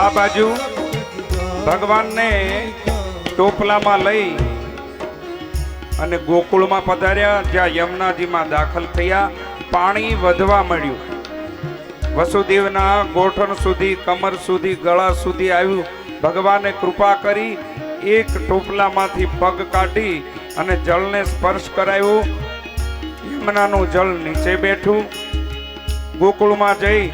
આ બાજુ ભગવાનને ટોપલામાં લઈ અને ગોકુળમાં પધાર્યા, જ્યાં યમુનાજીમાં દાખલ થયા, પાણી વધવા મળ્યું વસુદેવના ગોઠણ સુધી, કમર સુધી, ગળા સુધી આવ્યું. ભગવાને કૃપા કરી એક ટોપલામાંથી પગ કાઢી અને જળને સ્પર્શ કરાવ્યો. યમુનાનું જળ નીચે બેઠું. ગોકુળમાં જઈ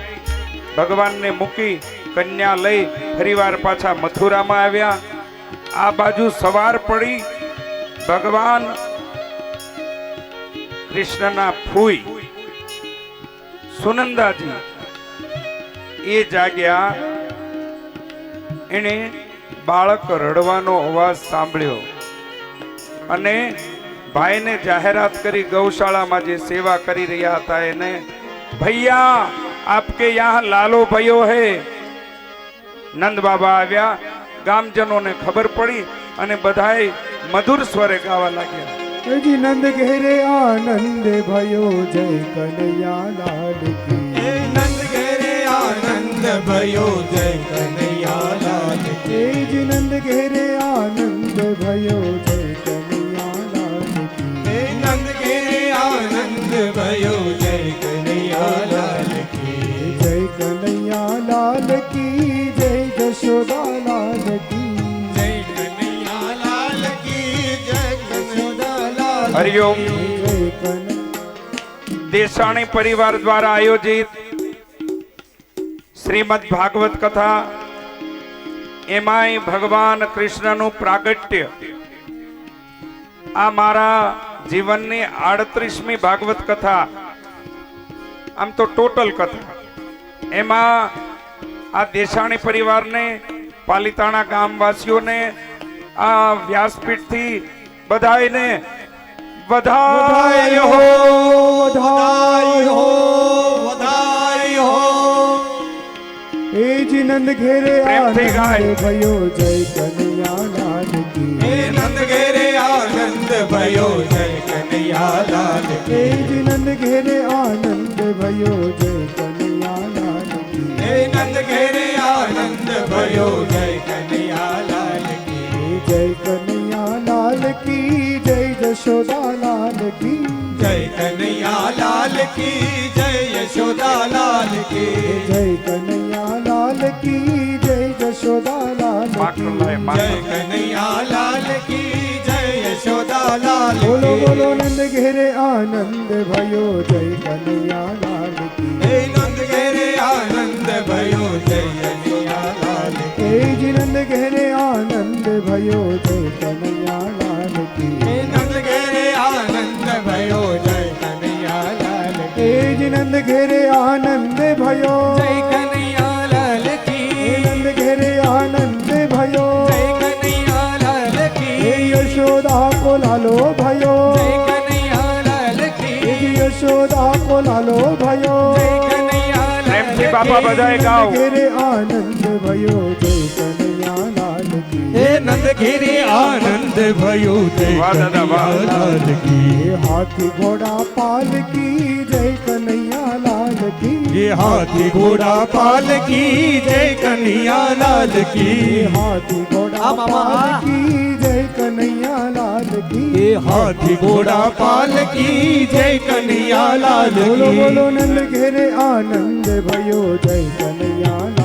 ભગવાનને મૂકી કન્યા લઈ ફરીવાર પાછા મથુરામાં આવ્યા. આ બાજુ સવાર પડી. ભગવાન કૃષ્ણના ફૂઈ. સુનંદાજી, એ જાગ્યા. એણે બાળક રડવાનો અવાજ સાંભળ્યો અને ભાઈને જાહેરાત કરી ગૌશાળામાં જે સેવા કરી રહ્યા હતા એને ભૈયા આપકે યહાં લાલો ભયો હે નંદ બાબા આવ્યા ગામજનોને ખબર પડી અને બધાએ મધુર સ્વરે ગાવા લાગ્યા જી નંદ ઘેરે આનંદ ભયો જય કનૈયા લાલ કી નંદ ઘેરે આનંદ ભયો જય કનૈયા લાલ કી. નંદ ઘેરે આનંદ ભયો જય લાલ કી જય હરિઓમ. દેસાણી પરિવાર દ્વારા આયોજિત શ્રીમદ ભાગવત કથા. એમાંય ભગવાન કૃષ્ણનું પ્રાગટ્ય. આ મારા જીવનની આડત્રીસમી ભાગવત કથા. આમ તો ટોટલ કથા. એમાં આ દેસાણી પરિવારને પાલિતાણા ગામવાસીઓને આ વ્યાસપીઠથી બધાને વધાય હો વધાય હો વધાય હો એ જી નંદ ઘેરે આ ગાય. ભયો જય કનૈયા લાલ કી કી જય યશોદા લાલ કી જય કનૈયા લાલ કી જય જશોદા લાલ જય. કનૈયા લાલ કી જય યશોદા લાલ બોલો. બોલો નંદ ઘેરે આનંદ ભયો જય કનૈયા લાલ કી. જ નંદ ઘેરે આનંદ ભયો જય કનૈયા લાલ એ કી નંદ ઘેરે આનંદ ભયો જય કનૈયા લાલ એ કી યશોદા કો લાલો ભયો જય કનૈયા લાલ એ કી જ યશોદા કો લાલો ભયો જય કનૈયા લાલ પ્રેમથી બાપા બધાએ ગાઓ ઘેરે આનંદ ભયો જય કનૈયા बंद भयो लाल की। हाथी घोड़ा पाल की जय कन्हैया लाल की। ये हाथी घोड़ा पाल की जय कन्हैया लाल की। हाथी घोड़ा पाल की जय कन्हैया लाल की। ये हाथी हाँ, घोड़ा पाल की जय कन्हैया लाल बोलो बोलो नंद घेरे आनंद भयो जय कन्हैया लाल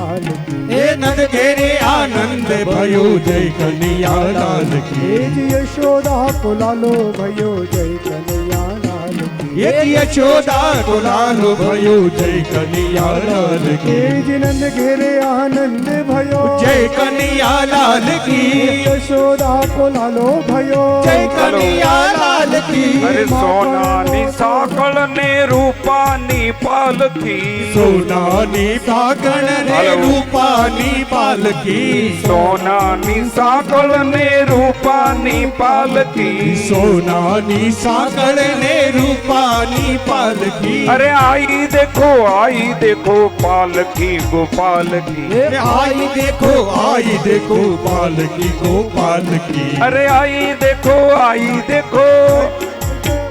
સાથે ભયો જય કનૈયા લાલ કી યશોદા કોલાલો ભયો જય કનૈયા લાલ કી યશોદા કોલાલો ભયો જય કનૈયા લાલ કી નંદ ઘેરે આનંદ ભયો જય કનૈયા લાલ કી યશોદા કોલાલો ભયો. જય કનૈયા પાલકી અરે સોનાની સાંકળ ને રૂપાની પાલકી સોનાની સાંકળ ને રૂપાની પાલકી સોનાની સાંકળ ને રૂપાની પાલકી સોનાની સાંકળ ને રૂપાની પાલકી ਪਾਲਕੀ ਅਰੇ ਆਈ ਦੇਖੋ ਆਈ ਦੇਖੋ ਪਾਲਕੀ ਗੋਪਾਲਕੀ ਆਈ ਦੇਖੋ ਆਈ ਦੇਖੋ ਪਾਲਕੀ ਗੋਪਾਲਕੀ ਅਰੇ ਆਈ ਦੇਖੋ ਆਈ ਦੇਖੋ।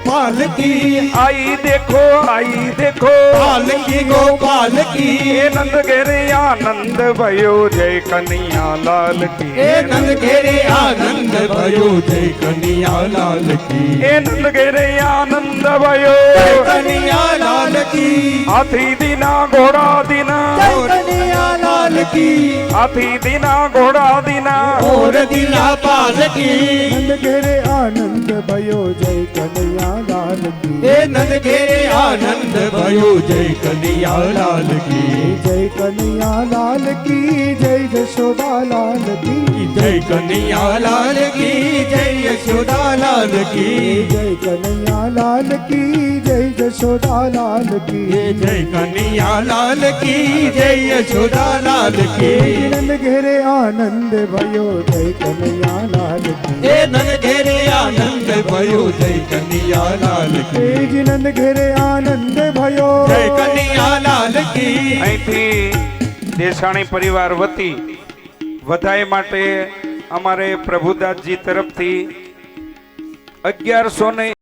ਪਾਲਕੀ ਆਈ ਦੇਖੋ ਆਈ ਦੇਖੋ। ਪਾਲਕੀ ਗੋਪਾਲ ਕੀ ਇਹ ਨੰਦ ਘੇਰੇ ਆਨੰਦ ਭਇਓ ਜੈ ਕਨਿਆ ਲਾਲ ਕੀ ਇਹ ਨੰਦ ਘੇਰੇ ਆਨੰਦ ਭਇਓ ਜੈ ਕਨਿਆ ਲਾਲ ਕੀ ਇਹ ਨੰਦ ਘੇਰੇ ਆਨੰਦ ਭਇਓ ਜੈ ਕਨਿਆ ਲਾਲ ਕੀ ਹਾਥੀ ਦਿਨਾ ਘੋੜਾ ਦਿਨਾ। ਜੈ ਕਨਿਆ ਲਾਲ ਕੀ ਹਾਥੀ ਦਿਨਾ ਘੋੜਾ ਦਿਨਾ। ਹੋਰ ਦਿਨਾ ਪਾਲ ਕੀ ਨੰਦ ਘੇਰੇ આનંદ ભયો જય કનૈયા એ નંદ ઘેરે આનંદ ભયો જય કનૈયા લાલ કી જય કનૈયા લાલ કી જય જશોદા લાલ કી જય કનૈયા લાલ કી જય યશોદા લાલ કી જય કનૈયા લાલ કી જય જશોદા લાલ કી જય કનૈયા લાલ કી જય યશોદા લાલ કી નંદ ઘેરે આનંદ ભયો જય કનૈયા લાલ કી એ નંદ ઘેરે આનંદ ભયો જય કનૈયા લાલ કી નંદ ઘેરે આનંદ ભયો જય કનૈયા લાલ કી. અહીંથી દેસાણી પરિવાર વતી વધાઈ માટે અમારે પ્રભુદાસજી તરફથી અગિયારસો ને